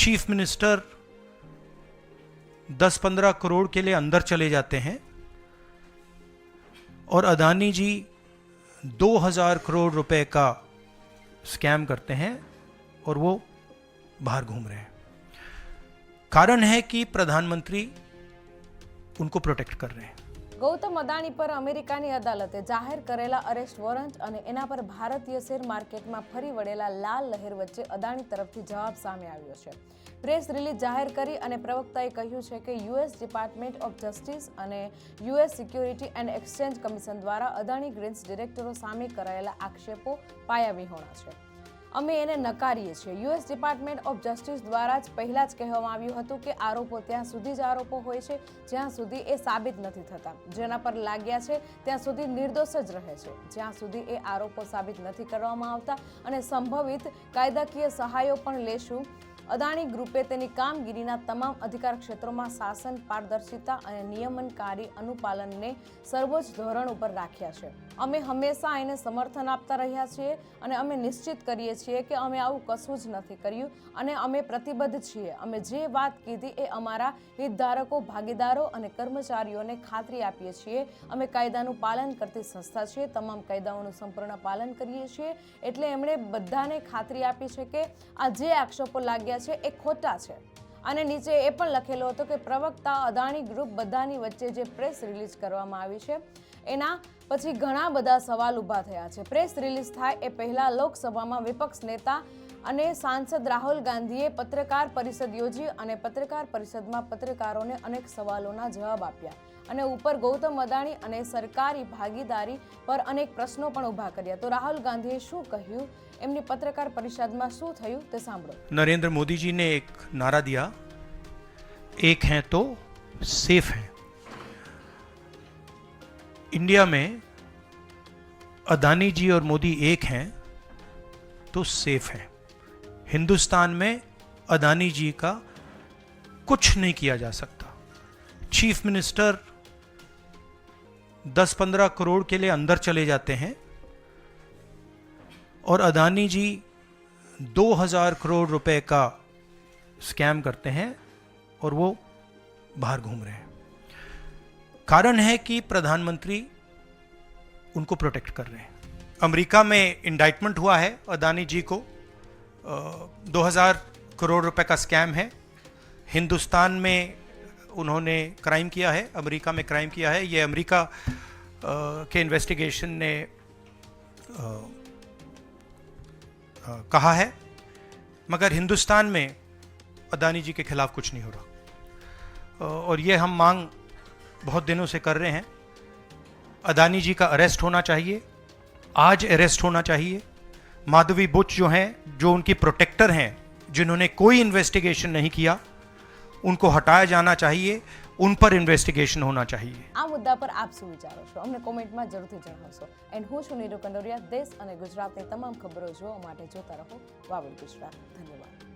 Chief minister 10-15 crore के लिए अंदर चले जाते हैं और अदानी जी 2000 करोड़ रुपए का स्कैम करते हैं और वो बाहर घूम रहे हैं। कारण है कि प्रधानमंत्री उनको प्रोटेक्ट कर रहे हैं। ગૌતમ અદાણી પર અમેરિકાની અદાલતે જાહેર કરેલા અરેસ્ટ વોરંટ અને એના પર ભારતીય શેર માર્કેટમાં ફરી વળેલા લાલ લહેર વચ્ચે અદાણી તરફથી જવાબ સામે આવ્યો છે. પ્રેસ રિલીઝ જાહેર કરી અને પ્રવક્તાએ કહ્યું છે કે યુએસ ડિપાર્ટમેન્ટ ઓફ જસ્ટિસ અને US security and exchange commission દ્વારા અદાણી ગ્રીન્સ ડિરેક્ટરો સામે કરાયેલા આક્ષેપો પાયાવિહોણા છે. અમે એને નકારીએ છીએ. યુએસ ડિપાર્ટમેન્ટ ઓફ જસ્ટિસ દ્વારા જ પહેલાં જ કહેવામાં આવ્યું હતું કે આરોપો ત્યાં સુધી જ આરોપો હોય છે, જ્યાં સુધી એ સાબિત નથી થતા. જેના પર લાગ્યા છે, ત્યાં સુધી નિર્દોષ જ રહે છે. જ્યાં સુધી એ આરોપો સાબિત નથી કરવામાં આવતા અને સંભવિત કાયદાકીય સહાયો પણ લેશું, અદાણી ગ્રુપે તેની કામગીરીના તમામ અધિકાર ક્ષેત્રોમાં શાસન, પારદર્શિતા અને નિયમનકારી અનુપાલનને સર્વોચ્ચ ધોરણ ઉપર રાખ્યા છે. અમે હંમેશા એને સમર્થન આપતા રહ્યા છીએ અને અમે નિશ્ચિત કરીએ છીએ કે અમે આવું કશું જ નથી કર્યું અને અમે પ્રતિબદ્ધ છીએ. અમે જે વાત કીધી એ અમારા હિતધારકો, ભાગીદારો અને કર્મચારીઓને ખાતરી આપીએ છીએ. અમે કાયદાનું પાલન કરતી સંસ્થા છીએ. તમામ કાયદાઓનું સંપૂર્ણ પાલન કરીએ છીએ. એટલે એમણે બધાને ખાતરી આપી છે કે આ જે આક્ષેપો લાગ્યા છે એ ખોટા છે. અને નીચે એ પણ લખેલો હતો કે પ્રવક્તા અદાણી ગ્રુપ બધાની વચ્ચે જે પ્રેસ રિલીઝ કરવામાં આવી છે એના પછી ઘણા બધા સવાલ ઊભા થયા છે. પ્રેસ રિલીઝ થાય એ પહેલાં લોકસભામાં વિપક્ષ નેતા અને સાંસદ રાહુલ ગાંધીએ પત્રકાર પરિષદ યોજી અને પત્રકાર પરિષદમાં પત્રકારોને અનેક સવાલોના જવાબ આપ્યા અને ઉપર ગૌતમ અદાણી અને સરકારી ભાગીદારી પર અનેક પ્રશ્નો પણ ઊભા કર્યા. તો રાહુલ ગાંધીએ શું કહ્યું? એમની પત્રકાર પરિષદમાં શું થયું તે સાંભળો. નરેન્દ્ર મોદીજીને એક નારા દિયા. એક હૈ તો સેફ હૈ. इंडिया में अदानी जी और मोदी एक हैं तो सेफ़ हैं। हिंदुस्तान में अदानी जी का कुछ नहीं किया जा सकता। चीफ मिनिस्टर 10-15 करोड़ के लिए अंदर चले जाते हैं और अदानी जी 2000 करोड़ रुपए का स्कैम करते हैं और वो बाहर घूम रहे हैं। कारण है कि प्रधानमंत्री उनको प्रोटेक्ट कर रहे हैं। अमेरिका में इंडाइटमेंट हुआ है अदानी जी को। दो हज़ार करोड़ रुपए का स्कैम है। हिंदुस्तान में उन्होंने क्राइम किया है अमेरिका में क्राइम किया है। ये अमेरिका के इन्वेस्टिगेशन ने अ, अ, कहा है। मगर हिंदुस्तान में अदानी जी के खिलाफ कुछ नहीं हो रहा। और ये हम मांग बहुत दिनों से कर रहे हैं अदानी जी का अरेस्ट होना चाहिए आज अरेस्ट होना चाहिए माधवी बुच जो हैं जो उनकी प्रोटेक्टर हैं जिन्होंने कोई इन्वेस्टिगेशन नहीं किया उनको हटाया जाना चाहिए उन पर इन्वेस्टिगेशन होना चाहिए આ મુદ્દા પર આપ શું વિચારો છો અમને કોમેન્ટમાં જરૂરથી જણાવશો એન્ડ હું છું નીરુ કંડોરિયા દેશ અને ગુજરાતની તમામ ખબરો જોવા માટે જોતા રહો વાવલ ગુજરાત ધન્યવાદ